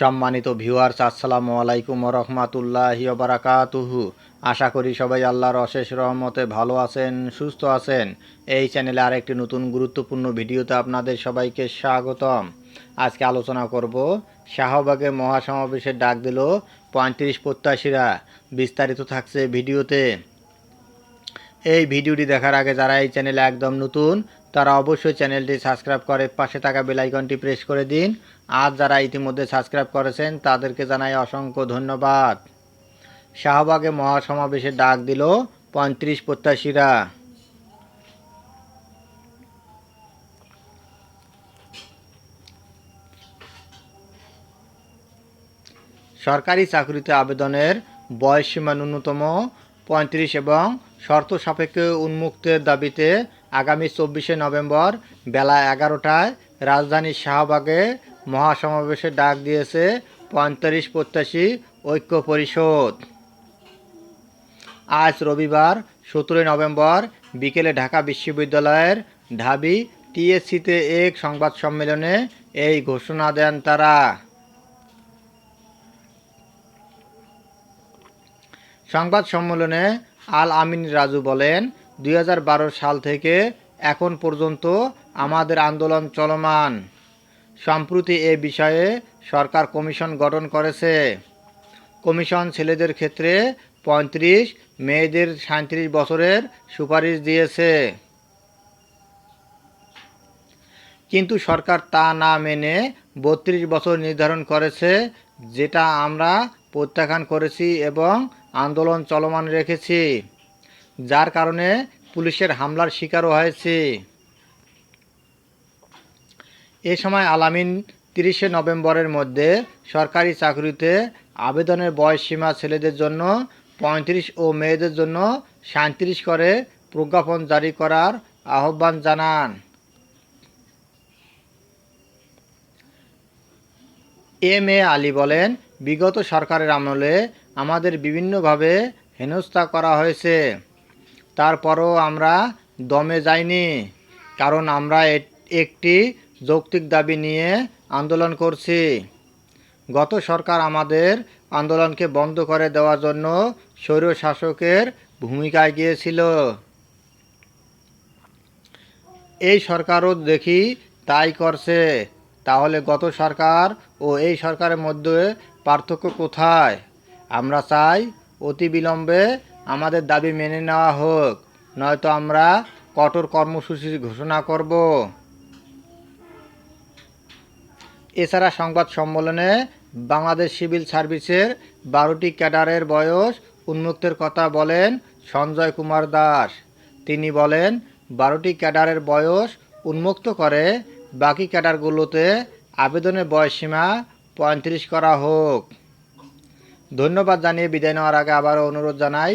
সম্মানিত ভিউয়ার্স আসসালামু আলাইকুম রহমাতুল্লাহি বারাকাতুহু। আশা করি সবাই আল্লাহর অশেষ রহমতে ভালো আছেন, সুস্থ আছেন। এই চ্যানেলে আরেকটি নতুন গুরুত্বপূর্ণ ভিডিওতে আপনাদের সবাইকে স্বাগতম। আজকে আলোচনা করব, শাহবাগে মহাসমাবেশের ডাক দিল পঁয়ত্রিশ প্রত্যাশীরা। বিস্তারিত থাকছে ভিডিওতে। এই ভিডিওটি দেখার আগে যারা এই চ্যানেলে একদম নতুন তারা অবশ্যই চ্যানেলটি সাবস্ক্রাইব করে পাশে থাকা বেল আইকনটি প্রেস করে দিন। আর যারা ইতিমধ্যে সাবস্ক্রাইব করেছেন, তাদেরকে জানাই অসংখ্য ধন্যবাদ। শাহবাগে মহাসমাবেশে ডাক দিল পঁয়ত্রিশ প্রত্যাশীরা। সরকারি চাকরিতে আবেদনের বয়সসীমা ন্যূনতম পঁয়ত্রিশ এবং শর্ত সাপেক্ষে উন্মুক্তের দাবিতে আগামী চব্বিশে নভেম্বর বেলা এগারোটায় রাজধানীর শাহবাগে মহাসমাবেশে ডাক দিয়েছে পঁয়তাল্লিশ প্রত্যাশী ঐক্য পরিষদ। আজ রবিবার, সতেরোই নভেম্বর, বিকেলে ঢাকা বিশ্ববিদ্যালয়ের ঢাবি টিএসসিতে এক সংবাদ সম্মেলনে এই ঘোষণা দেন তারা। সংবাদ সম্মেলনে আল আমিন রাজু বলেন দুই হাজার বারো সাল থেকে এখন পর্যন্ত আমাদের আন্দোলন চলমান। সম্প্রতি এ বিষয়ে সরকার কমিশন গঠন করেছে। কমিশন ছেলেদের ক্ষেত্রে পঁয়ত্রিশ, মেয়েদের সাঁত্রিশ বছরের সুপারিশ দিয়েছে। কিন্তু সরকার তা না মেনে বত্রিশ বছর নির্ধারণ করেছে, যেটা আমরা প্রত্যাখ্যান করেছি এবং আন্দোলন চলমান রেখেছি। যার কারণে পুলিশের হামলার শিকারও হয়েছে। এ সময় আলামিন তিরিশে নভেম্বরের মধ্যে সরকারি চাকরিতে আবেদনের বয়স সীমা ছেলেদের জন্য পঁয়ত্রিশ ও মেয়েদের জন্য সাঁত্রিশ করে প্রজ্ঞাপন জারি করার আহ্বান জানান। এম এ আলী বলেন, বিগত সরকারের আমলে আমাদের বিভিন্নভাবে হেনস্থা করা হয়েছে। তারপরও আমরা দমে যাইনি, কারণ আমরা একটি যৌক্তিক দাবি নিয়ে আন্দোলন করছি। গত সরকার আমাদের আন্দোলনকে বন্ধ করে দেওয়ার জন্য স্বৈর শাসকের ভূমিকায় গিয়েছিল। এই সরকারও দেখি তাই করছে। তাহলে গত সরকার ও এই সরকারের মধ্যে পার্থক্য কোথায়? আমরা চাই অতি বিলম্বে আমাদের দাবি মেনে নেওয়া হোক, নয়তো আমরা কঠোর কর্মসূচি ঘোষণা করব। এছাড়া সংবাদ সম্মেলনে বাংলাদেশ সিভিল সার্ভিসের বারোটি ক্যাডারের বয়স উন্মুক্তের কথা বলেন সঞ্জয় কুমার দাস। তিনি বলেন, বারোটি ক্যাডারের বয়স উন্মুক্ত করে বাকি ক্যাডারগুলোতে আবেদনের বয়সসীমা পঁয়ত্রিশ করা হোক। ধন্যবাদ জানিয়ে বিদায় নেওয়ার আগে আবারও অনুরোধ জানাই